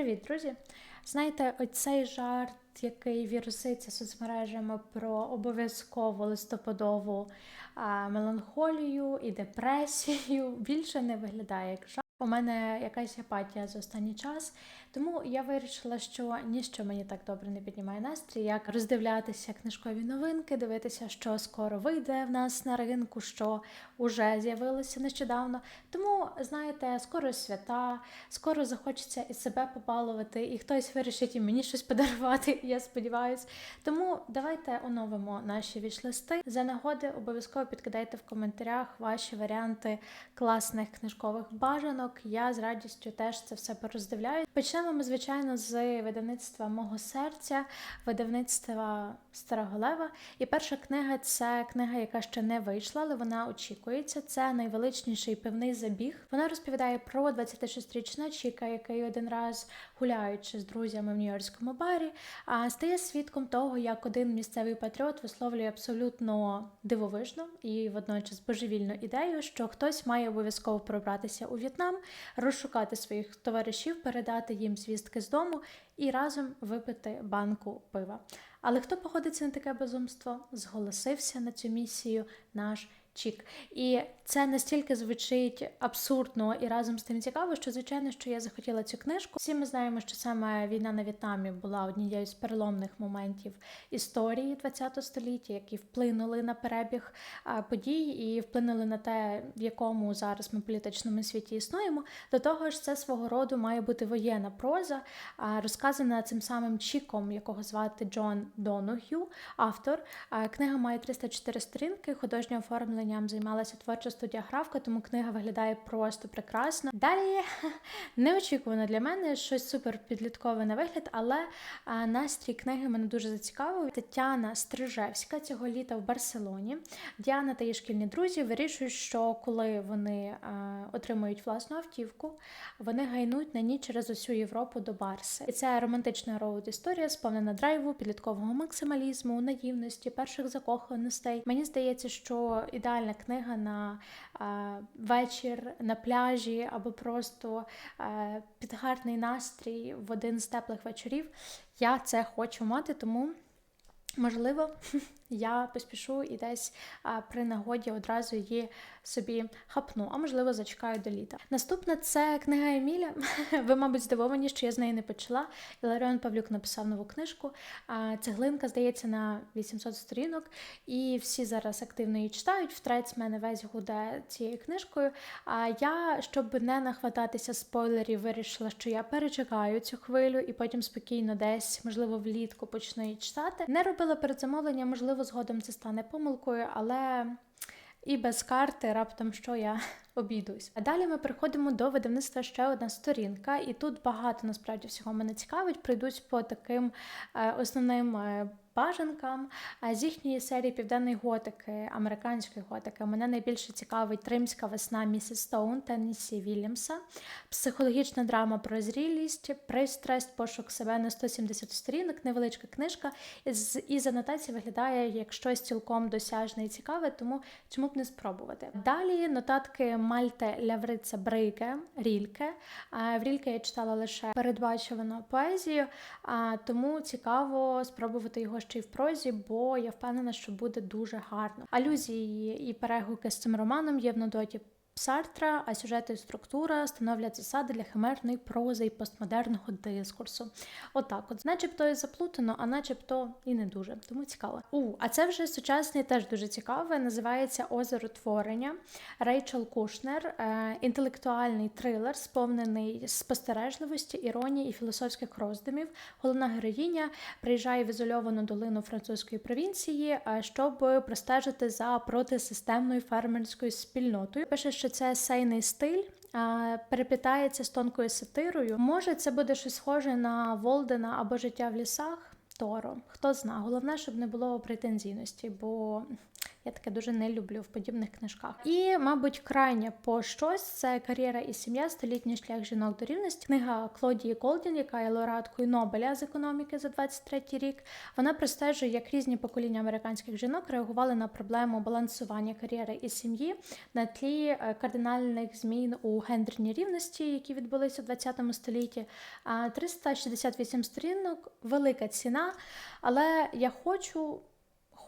Привіт, друзі! Знаєте, оцей жарт, який віруситься соцмережами про обов'язково листопадову а, меланхолію і депресію, більше не виглядає як жарт. У мене якась апатія за останній час, тому я вирішила, що ніщо мені так добре не піднімає настрій, як роздивлятися книжкові новинки, дивитися, що скоро вийде в нас на ринку, що вже з'явилося нещодавно. Тому, знаєте, скоро свята, скоро захочеться і себе побалувати, і хтось вирішить і мені щось подарувати, я сподіваюся. Тому давайте оновимо наші вічлисти. За нагоди обов'язково підкидайте в коментарях ваші варіанти класних книжкових бажанок. Я з радістю теж це все пороздивляю. Почнемо ми, звичайно, з видавництва мого серця, видавництва Старого Лева. І перша книга це книга, яка ще не вийшла, але вона очікується. Це найвеличніший пивний забіг. Вона розповідає про 26-річного Чіка, який один раз гуляючи з друзями в Нью-Йоркському барі, стає свідком того, як один місцевий патріот висловлює абсолютно дивовижну і водночас божевільну ідею, що хтось має обов'язково пробратися у В'єтнам, розшукати своїх товаришів, передати їм звістки з дому і разом випити банку пива. Але хто погодиться на таке безумство? Зголосився на цю місію наш Чік. І це настільки звучить абсурдно і разом з тим цікаво, що звичайно, що я захотіла цю книжку. Всі ми знаємо, що саме війна на В'єтнамі була однією з переломних моментів історії ХХ століття, які вплинули на перебіг подій і вплинули на те, в якому зараз ми політичному світі існуємо. До того ж, це свого роду має бути воєнна проза, розказана цим самим Чіком, якого звати Джон Донухю, автор. Книга має 304 сторінки, художнє оформленням займалася творча студія Гравка, тому книга виглядає просто прекрасно. Далі неочікувано для мене щось супер підліткове на вигляд, але настрій книги мене дуже зацікавив. Тетяна Стрижевська цього літа в Барселоні. Діана та її шкільні друзі вирішують, що коли вони отримують власну автівку, вони гайнуть на ній через усю Європу до Барси. І це романтична роуд історія, сповнена драйву, підліткового максималізму, наївності, перших закоханостей. Мені здається, що ідеальна книга на вечір на пляжі або просто під гарний настрій в один з теплих вечорів. Я це хочу мати, тому. Можливо, я поспішу і десь при нагоді одразу її собі хапну, а можливо, зачекаю до літа. Наступна це книга Еміля. Ви, мабуть, здивовані, що я з неї не почала. Іларіон Павлюк написав нову книжку. Цеглинка, здається, на 800 сторінок, і всі зараз активно її читають. Втрець мене весь гуде цією книжкою. А я, щоб не нахвататися спойлерів, вирішила, що я перечекаю цю хвилю і потім спокійно десь, можливо, влітку почну її читати. Не робила передзамовлення, можливо, згодом це стане помилкою, але і без карти раптом що я обійдусь. А далі ми переходимо до видавництва ще одна сторінка, і тут багато насправді всього мене цікавить. Прийдуть по таким е, основним е, бажанкам. З їхньої серії південної готики, американської готики, мене найбільше цікавить Римська весна Місіс Стоун та Нісі Вільямса, психологічна драма про зрілість, пристрасть, пошук себе на 170 сторінок, невеличка книжка. Із анотації виглядає як щось цілком досяжне і цікаве, тому чому б не спробувати. Далі нотатки Мальте Лявриця Брейке, Рільке. В Рільке я читала лише передбачувану поезію, тому цікаво спробувати його ще й в прозі, бо я впевнена, що буде дуже гарно. Алюзії і перегуки з цим романом є в Нодоті Сартра, а сюжети і структура становлять засади для химерної прози і постмодерного дискурсу. Отак, от, начебто і заплутано, а начебто і не дуже. Тому цікаво. У, а це вже сучасний, теж дуже цікаве. Називається Озеро творення Рейчел Кушнер, е, інтелектуальний трилер, сповнений спостережливості, іронії і філософських роздумів. Головна героїня приїжджає в ізольовану долину французької провінції, е, щоб простежити за протисистемною фермерською спільнотою. Пише, що це есейний стиль. Переплітається з тонкою сатирою. Може, це буде щось схоже на Волдена або життя в лісах Торо. Хто зна. Головне, щоб не було претензійності, бо Я таке дуже не люблю в подібних книжках. І, мабуть, крайня по щось це кар'єра і сім'я, столітній шлях жінок до рівності. Книга Клодії Голдін, яка є лауреаткою Нобеля з економіки за 23 рік. Вона простежує, як різні покоління американських жінок реагували на проблему балансування кар'єри і сім'ї на тлі е, кардинальних змін у гендерній рівності, які відбулися у 20 столітті. 368 сторінок, велика ціна, але я хочу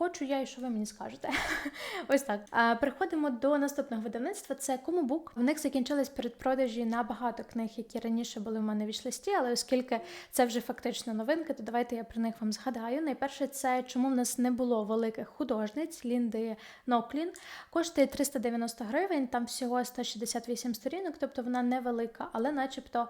Хочу я і що ви мені скажете. Ось так. А, Переходимо до наступного видавництва. Це Комубук. В них закінчились передпродажі на багато книг, які раніше були в мене в вішлисті, але оскільки це вже фактично новинки, то давайте я про них вам згадаю. Найперше, це чому в нас не було великих художниць Лінди Ноклін. Коштує 390 гривень, там всього 168 сторінок, тобто вона невелика, але начебто.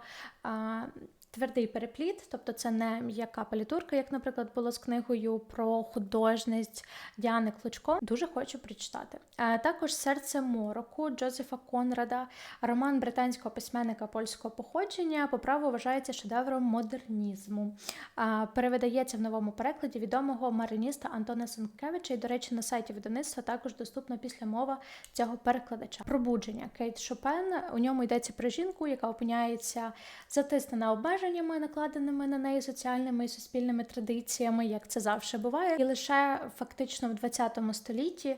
Твердий перепліт, тобто це не м'яка палітурка, як, наприклад, було з книгою про художність Діани Клочко. Дуже хочу прочитати. А також серце мороку Джозефа Конрада, роман британського письменника польського походження, по праву вважається шедевром модернізму. А, перевидається в новому перекладі відомого мариніста Антона Сенкевича. І, до речі, на сайті видавництва також доступна після мова цього перекладача. Пробудження Кейт Шопен. У ньому йдеться про жінку, яка опиняється затиснена обмеження обмеженнями, накладеними на неї соціальними і суспільними традиціями, як це завжди буває, і лише фактично в 20 столітті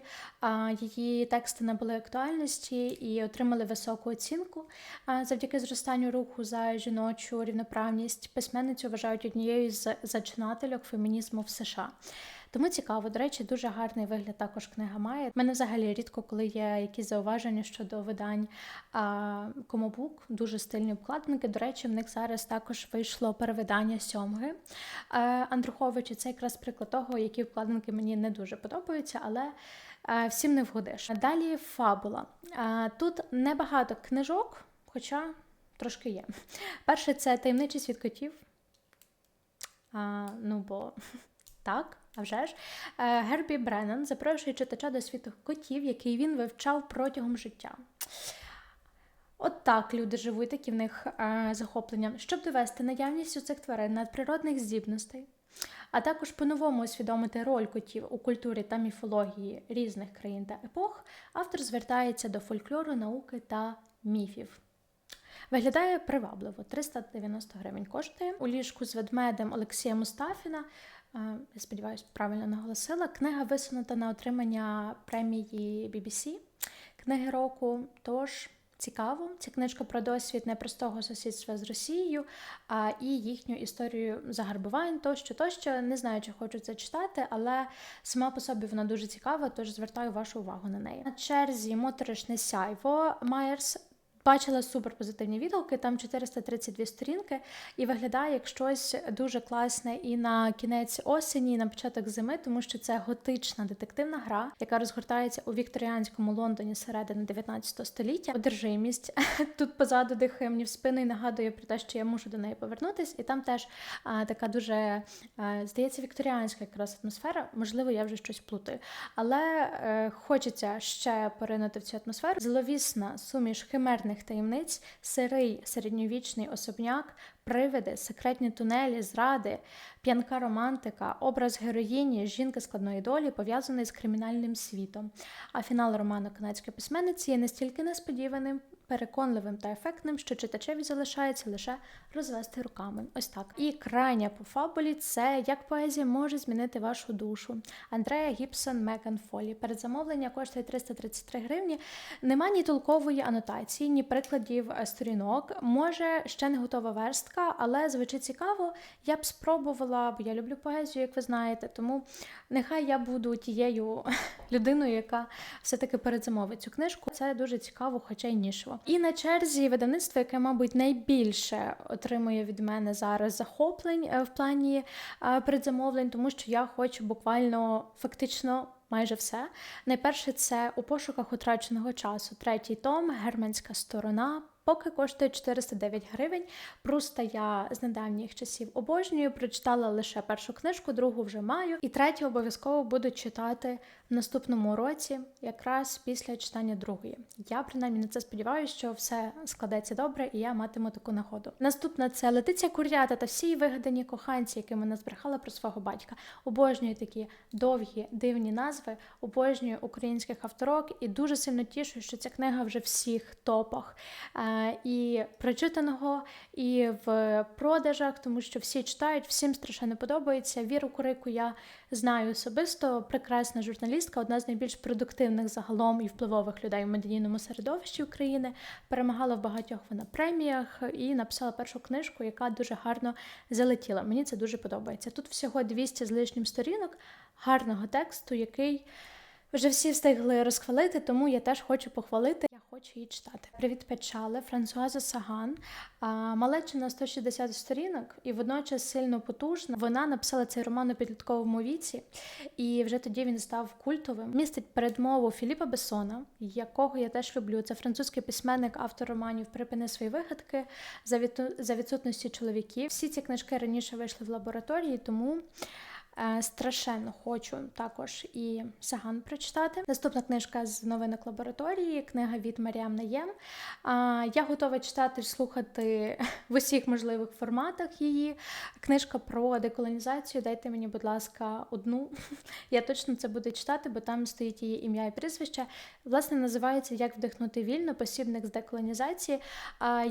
її тексти набули актуальності і отримали високу оцінку. Завдяки зростанню руху за жіночу рівноправність письменницю вважають однією з зачинательок фемінізму в США. Тому цікаво, до речі, дуже гарний вигляд також книга має. У мене взагалі рідко, коли є якісь зауваження щодо видань Комобук, дуже стильні обкладинки. До речі, в них зараз також вийшло перевидання сьомги Андруховича. Це якраз приклад того, які вкладинки мені не дуже подобаються, але. Всім не вгодиш. Далі фабула. Тут небагато книжок, хоча трошки є. Перше, це таємничий світ котів. Ну, бо так, а вже ж. Е, Гербі Бреннан запрошує читача до світу котів, який він вивчав протягом життя. От так люди живуть, такі в них е, захоплення, щоб довести наявність у цих тварин надприродних здібностей, а також по-новому усвідомити роль котів у культурі та міфології різних країн та епох, автор звертається до фольклору, науки та міфів. Виглядає привабливо, 390 гривень коштує. У ліжку з ведмедем Олексія Мустафіна я сподіваюся, правильно наголосила. Книга висунута на отримання премії BBC книги року. Тож цікаво, ця книжка про досвід непростого сусідства з Росією, а і їхню історію загарбувань, тощо, тощо. Не знаю, чи хочу це читати, але сама по собі вона дуже цікава, тож звертаю вашу увагу на неї. На черзі моторошне сяйво Майерс Бачила суперпозитивні відгуки, там 432 сторінки, і виглядає як щось дуже класне і на кінець осені, і на початок зими, тому що це готична детективна гра, яка розгортається у вікторіанському Лондоні середини 19 століття. Одержимість тут позаду дихає мені в спину і нагадує про те, що я мушу до неї повернутись. І там теж а, така дуже а, здається вікторіанська якраз атмосфера. Можливо, я вже щось плутаю, але е, хочеться ще поринути в цю атмосферу. Зловісна суміш химерних таємних таємниць, сирий середньовічний особняк, привиди, секретні тунелі, зради, п'янка романтика, образ героїні, жінки складної долі пов'язаний з кримінальним світом. А фінал роману канадської письменниці є настільки несподіваним, переконливим та ефектним, що читачеві залишається лише розвести руками. Ось так. І крайня по фабулі це як поезія може змінити вашу душу. Андрея Гібсон Меган Фолі. Передзамовлення коштує 333 гривні. Нема ні толкової анотації, ні прикладів е, сторінок. Може, ще не готова верстка, але звучить цікаво. Я б спробувала, бо я люблю поезію, як ви знаєте. Тому нехай я буду тією людиною, яка все-таки передзамовить цю книжку. Це дуже цікаво, хоча й нішево. І на черзі видавництво, яке, мабуть, найбільше отримує від мене зараз захоплень е, в плані е, предзамовлень, тому що я хочу буквально фактично. Майже все. Найперше це у пошуках утраченого часу. Третій том, германська сторона, поки коштує 409 гривень. Просто я з недавніх часів обожнюю, прочитала лише першу книжку, другу вже маю, і третю обов'язково буду читати в наступному році, якраз після читання другої. Я принаймні на це сподіваюся, що все складеться добре, і я матиму таку нагоду. Наступна це Летиця Курята та всі вигадані коханці, які мене збрехала про свого батька. Обожнюю такі довгі дивні назви, обожнюю українських авторок і дуже сильно тішу, що ця книга вже всіх топах е, і прочитаного, і в продажах, тому що всі читають, всім страшенно подобається. Віру Курику я знаю особисто, прекрасна журналістка, одна з найбільш продуктивних загалом і впливових людей в медійному середовищі України. Перемагала в багатьох вона преміях і написала першу книжку, яка дуже гарно залетіла. Мені це дуже подобається. Тут всього 200 з лишнім сторінок гарного тексту, який вже всі встигли розхвалити, тому я теж хочу похвалити. Я хочу її читати. Привіт, Печале, Франсуаза Саган. Малеча на 160 сторінок і водночас сильно потужна. Вона написала цей роман у підлітковому віці, і вже тоді він став культовим. Містить передмову Філіпа Бесона, якого я теж люблю. Це французький письменник, автор романів Припини свої вигадки за відсутності чоловіків. Всі ці книжки раніше вийшли в лабораторії, тому. Е, страшенно хочу також і Саган прочитати. Наступна книжка з новинок лабораторії, книга від Маріам Наєм. Я готова читати слухати в усіх можливих форматах її. Книжка про деколонізацію. Дайте мені, будь ласка, одну. Я точно це буду читати, бо там стоїть її ім'я і прізвище. Власне, називається Як вдихнути вільно, посібник з деколонізації.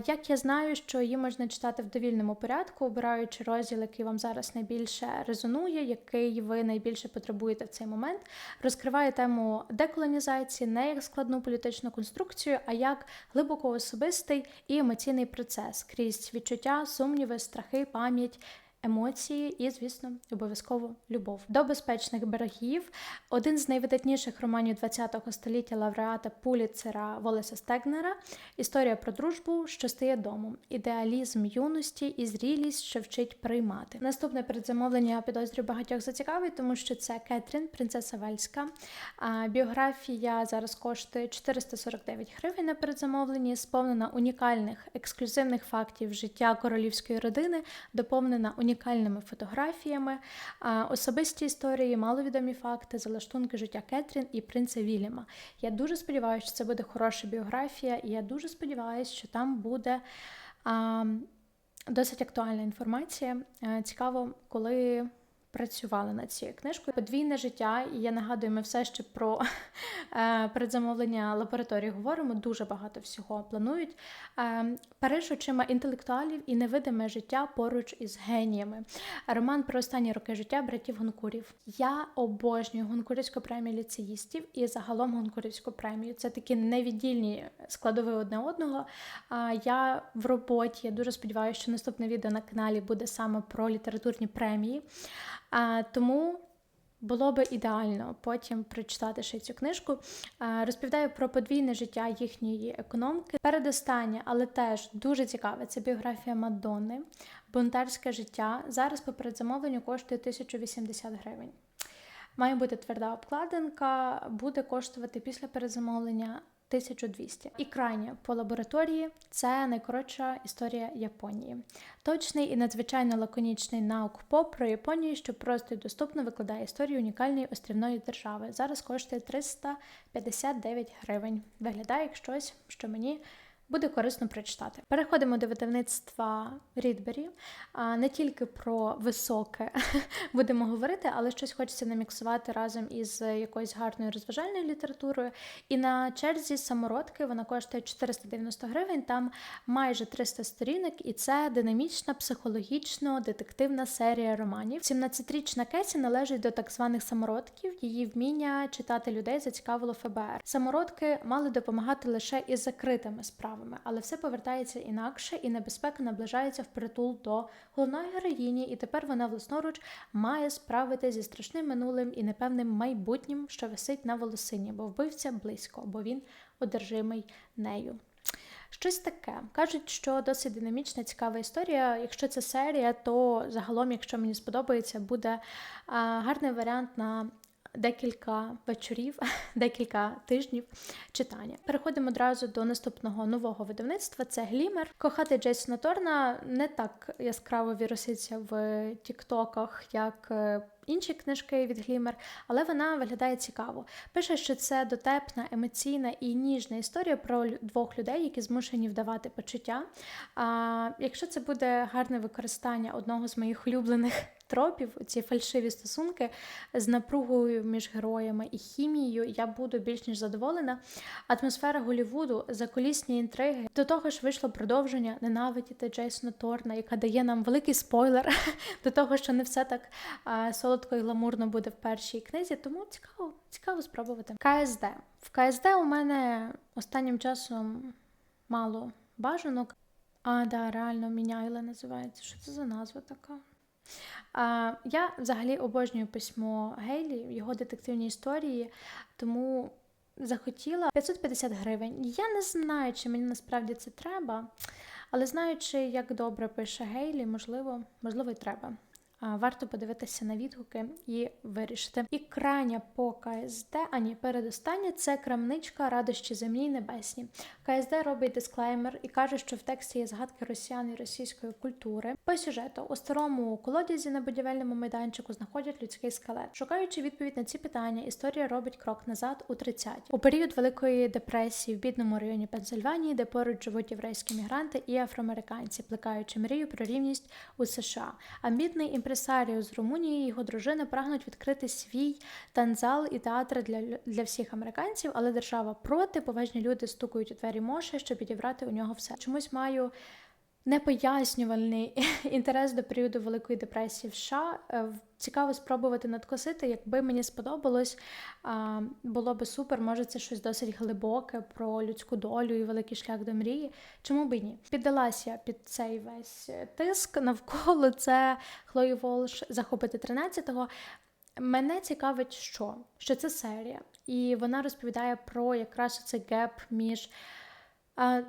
Як я знаю, що її можна читати в довільному порядку, обираючи розділ, який вам зараз найбільше резонує який ви найбільше потребуєте в цей момент, розкриває тему деколонізації не як складну політичну конструкцію, а як глибоко особистий і емоційний процес крізь відчуття, сумніви, страхи, пам'ять, емоції і, звісно, обов'язково любов. До безпечних берегів один з найвидатніших романів ХХ століття лауреата Пуліцера Волеса Стегнера історія про дружбу, що стає домом, ідеалізм юності і зрілість, що вчить приймати. Наступне передзамовлення підозрюю багатьох зацікавить, тому що це Кетрін, принцеса Вельська. Біографія зараз коштує 449 гривень на передзамовленні, сповнена унікальних ексклюзивних фактів життя королівської родини, доповнена унікальними унікальними фотографіями, особисті історії, маловідомі факти, залаштунки життя Кетрін і принца Вільяма. Я дуже сподіваюся, що це буде хороша біографія, і я дуже сподіваюся, що там буде. Досить актуальна інформація. Е, цікаво, коли працювали над цією книжкою. Подвійне життя, і я нагадую, ми все ще про е, передзамовлення лабораторії говоримо. Дуже багато всього планують. Е, Париж очима інтелектуалів і невидиме життя поруч із геніями. Роман про останні роки життя братів Гонкурів. Я обожнюю Гонкурівську премію ліцеїстів і загалом Гонкурівську премію. Це такі невіддільні складові одне одного. Я в роботі я дуже сподіваюся, що наступне відео на каналі буде саме про літературні премії. А, Тому було би ідеально потім прочитати ще цю книжку. А, розповідаю про подвійне життя їхньої економки. Передостання, але теж дуже цікаве, це біографія Мадонни, бунтарське життя. Зараз по передзамовленню коштує 1080 гривень. Має бути тверда обкладинка, буде коштувати після перезамовлення 1200. І крайнє по лабораторії це найкоротша історія Японії. Точний і надзвичайно лаконічний наук-поп про Японію, що просто і доступно викладає історію унікальної острівної держави. Зараз коштує 359 гривень. Виглядає як щось, що мені буде корисно прочитати. Переходимо до видавництва Рідбері. Не тільки про високе будемо говорити, але щось хочеться наміксувати разом із якоюсь гарною розважальною літературою. І на черзі самородки вона коштує 490 гривень, там майже 300 сторінок, і це динамічна, психологічно детективна серія романів. 17-річна Кесі належить до так званих самородків. Її вміння читати людей зацікавило ФБР. Самородки мали допомагати лише із закритими справами справами, але все повертається інакше, і небезпека наближається впритул до головної героїні, і тепер вона власноруч має справити зі страшним минулим і непевним майбутнім, що висить на волосині, бо вбивця близько, бо він одержимий нею. Щось таке. Кажуть, що досить динамічна, цікава історія. Якщо це серія, то загалом, якщо мені сподобається, буде гарний варіант на декілька вечорів, декілька тижнів читання. Переходимо одразу до наступного нового видавництва. Це Глімер. Кохати Джейсона Торна не так яскраво віруситься в Тіктоках, як е, інші книжки від Глімер, але вона виглядає цікаво. Пише, що це дотепна, емоційна і ніжна історія про двох людей, які змушені вдавати почуття. А якщо це буде гарне використання одного з моїх улюблених тропів, ці фальшиві стосунки з напругою між героями і хімією, я буду більш ніж задоволена. Атмосфера Голівуду, заколісні інтриги. До того ж вийшло продовження ненавидіти Джейсона Торна, яка дає нам великий спойлер до того, що не все так солодко і гламурно буде в першій книзі. Тому цікаво, цікаво спробувати. КСД. В КСД у мене останнім часом мало бажанок. А, да, реально Міняйле називається. Що це за назва така? Я взагалі обожнюю письмо Гейлі, його детективні історії, тому захотіла 550 гривень. Я не знаю, чи мені насправді це треба, але знаючи, як добре пише Гейлі, можливо, можливо, і треба варто подивитися на відгуки і вирішити. І крайня по КСД, а ні, передостання це крамничка радощі землі небесні. КСД робить дисклеймер і каже, що в тексті є згадки росіян і російської культури. По сюжету у старому колодязі на будівельному майданчику знаходять людський скелет. Шукаючи відповідь на ці питання, історія робить крок назад у 30-ті. у період великої депресії в бідному районі Пенсильванії, де поруч живуть єврейські мігранти і афроамериканці, плекаючи мрію про рівність у США. Амбітний імпресіонізм імпресаріо з Румунії його дружини прагнуть відкрити свій танзал і театр для для всіх американців, але держава проти, поважні люди стукають у двері Моше, щоб відібрати у нього все. Чомусь маю непояснювальний інтерес до періоду Великої депресії в США. Е, цікаво спробувати надкосити. Якби мені сподобалось, було би супер. Може, це щось досить глибоке про людську долю і великий шлях до мрії. Чому б і ні? Піддалася я під цей весь тиск навколо це Хлої Волш захопити 13-го. Мене цікавить, що? Що це серія, і вона розповідає про якраз цей геп між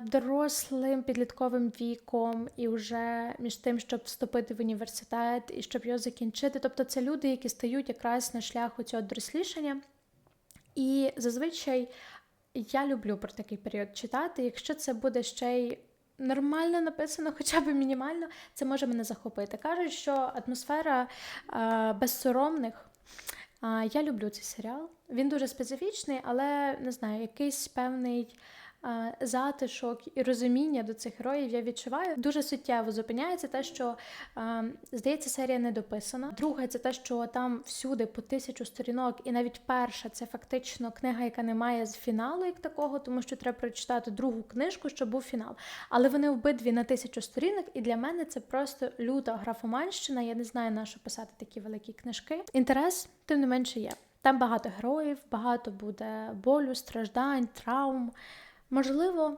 дорослим підлітковим віком, і вже між тим, щоб вступити в університет і щоб його закінчити. Тобто це люди, які стають якраз на шляху цього дорослішання. І зазвичай я люблю про такий період читати. Якщо це буде ще й нормально написано, хоча б мінімально, це може мене захопити. Кажуть, що атмосфера а, безсоромних. А, я люблю цей серіал. Він дуже специфічний, але не знаю, якийсь певний затишок і розуміння до цих героїв я відчуваю. Дуже суттєво зупиняється те, що здається, серія не дописана. Друге, це те, що там всюди по тисячу сторінок, і навіть перша це фактично книга, яка не має фіналу як такого, тому що треба прочитати другу книжку, щоб був фінал. Але вони обидві на тисячу сторінок, і для мене це просто люта графоманщина. Я не знаю, на що писати такі великі книжки. Інтерес, тим не менше, є. Там багато героїв, багато буде болю, страждань, травм. Можливо,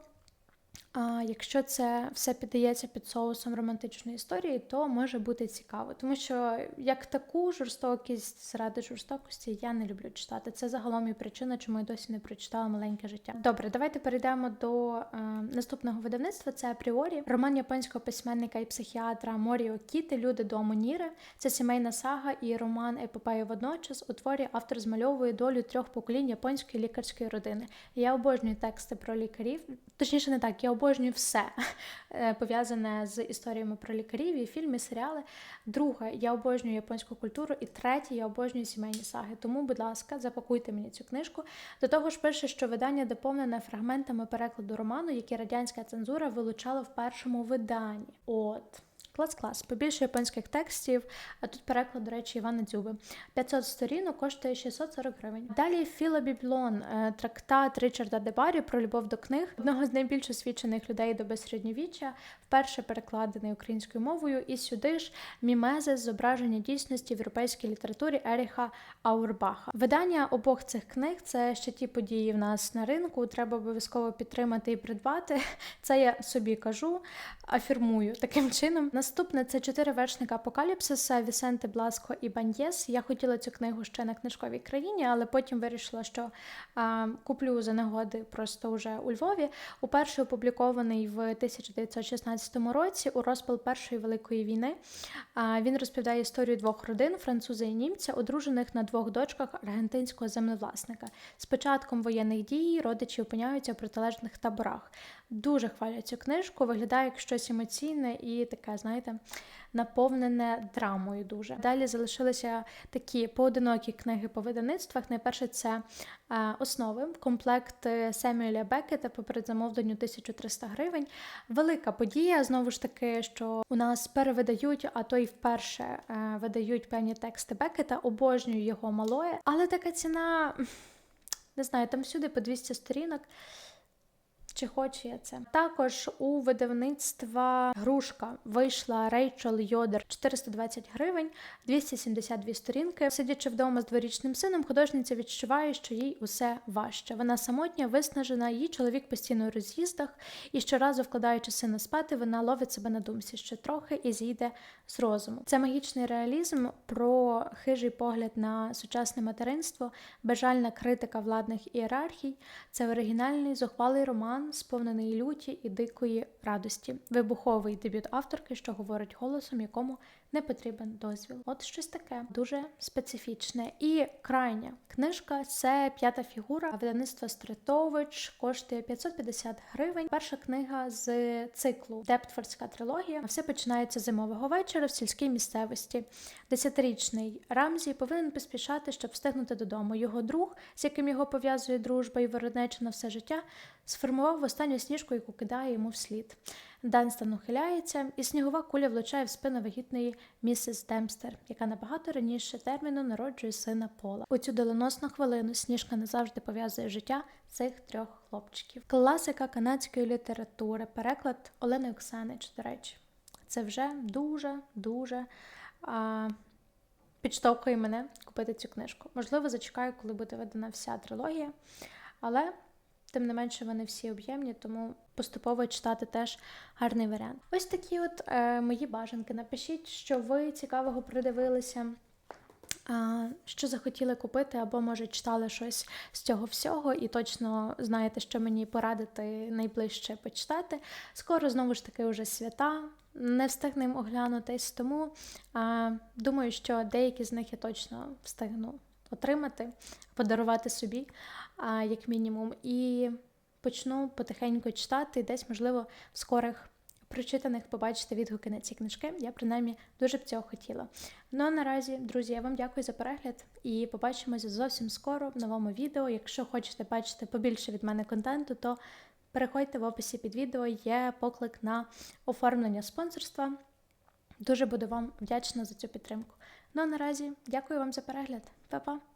а якщо це все піддається під соусом романтичної історії, то може бути цікаво, тому що як таку жорстокість заради жорстокості я не люблю читати. Це загалом і причина, чому я досі не прочитала маленьке життя. Добре, давайте перейдемо до е, наступного видавництва. Це апріорі роман японського письменника і психіатра Моріо Кіти Люди дому Ніри. Це сімейна сага і роман епопею водночас. У творі автор змальовує долю трьох поколінь японської лікарської родини. Я обожнюю тексти про лікарів, точніше, не так, я обожнюю все е, пов'язане з історіями про лікарів, і фільми, серіали. Друге, я обожнюю японську культуру. І третє, я обожнюю сімейні саги. Тому, будь ласка, запакуйте мені цю книжку. До того ж, пише, що видання доповнене фрагментами перекладу роману, які радянська цензура вилучала в першому виданні. От. Клас-клас, побільше японських текстів, а тут переклад, до речі, Івана Дзюби. 500 сторінок коштує 640 гривень. Далі Філа Біблон, е, трактат Ричарда Дебарі про любов до книг, одного з найбільш освічених людей доби середньовіччя, вперше перекладений українською мовою. І сюди ж мімези зображення дійсності в європейській літературі Еріха Аурбаха. Видання обох цих книг це ще ті події в нас на ринку. Треба обов'язково підтримати і придбати. Це я собі кажу, афірмую таким чином. Наступне це чотири вершника Апокаліпсиса Вісенте Бласко і Баньєс. Я хотіла цю книгу ще на книжковій країні, але потім вирішила, що а, куплю за нагоди просто вже у Львові. Уперше опублікований в 1916 році у розпал Першої великої війни. А, він розповідає історію двох родин француза і німця, одружених на двох дочках аргентинського землевласника. З початком воєнних дій родичі опиняються в протилежних таборах. Дуже хвалять цю книжку, виглядає як щось емоційне і таке, знаєте, наповнене драмою. Дуже далі залишилися такі поодинокі книги по видавництвах. Найперше це е, основи, комплект Семюеля Бекета по передзамовленню 1300 гривень. Велика подія. Знову ж таки, що у нас перевидають, а то й вперше е, видають певні тексти Бекета. Обожнюю його малое, але така ціна. Не знаю, там всюди по 200 сторінок. Чи хочу я це? Також у видавництва Грушка вийшла Рейчел Йодер 420 гривень, 272 сторінки. Сидячи вдома з дворічним сином, художниця відчуває, що їй усе важче. Вона самотня, виснажена, її чоловік постійно у роз'їздах, і щоразу, вкладаючи сина спати, вона ловить себе на думці, що трохи і зійде з розуму. Це магічний реалізм про хижий погляд на сучасне материнство, бажальна критика владних ієрархій. Це оригінальний зухвалий роман сповнений люті і дикої радості, вибуховий дебют авторки, що говорить голосом, якому не потрібен дозвіл. От щось таке дуже специфічне. І крайня книжка це п'ята фігура видавництва Стритович, коштує 550 гривень. Перша книга з циклу Дептфордська трилогія. Все починається зимового вечора в сільській місцевості. Десятирічний Рамзі повинен поспішати, щоб встигнути додому. Його друг, з яким його пов'язує дружба і воротнеча на все життя, сформував останню сніжку, яку кидає йому вслід. Данстон ухиляється, і снігова куля влучає в спину вагітної місіс Демстер, яка набагато раніше терміну народжує сина Пола. У цю доленосну хвилину сніжка назавжди пов'язує життя цих трьох хлопчиків. Класика канадської літератури, переклад Олени Оксанич, до речі, це вже дуже дуже. А, Підштовхує мене купити цю книжку. Можливо, зачекаю, коли буде видана вся трилогія, але тим не менше вони всі об'ємні, тому поступово читати теж гарний варіант. Ось такі от е, мої бажанки. Напишіть, що ви цікавого придивилися, що захотіли купити, або, може, читали щось з цього всього, і точно знаєте, що мені порадити найближче почитати. Скоро знову ж таки вже свята. Не встигнемо оглянутись, тому а, думаю, що деякі з них я точно встигну отримати, подарувати собі, як мінімум, і почну потихеньку читати, десь, можливо, в скорих прочитаних побачити відгуки на ці книжки. Я принаймні дуже б цього хотіла. Ну а наразі, друзі, я вам дякую за перегляд і побачимося зовсім скоро в новому відео. Якщо хочете бачити побільше від мене контенту, то переходьте в описі під відео, є поклик на оформлення спонсорства. Дуже буду вам вдячна за цю підтримку. Ну а наразі дякую вам за перегляд. Па-па!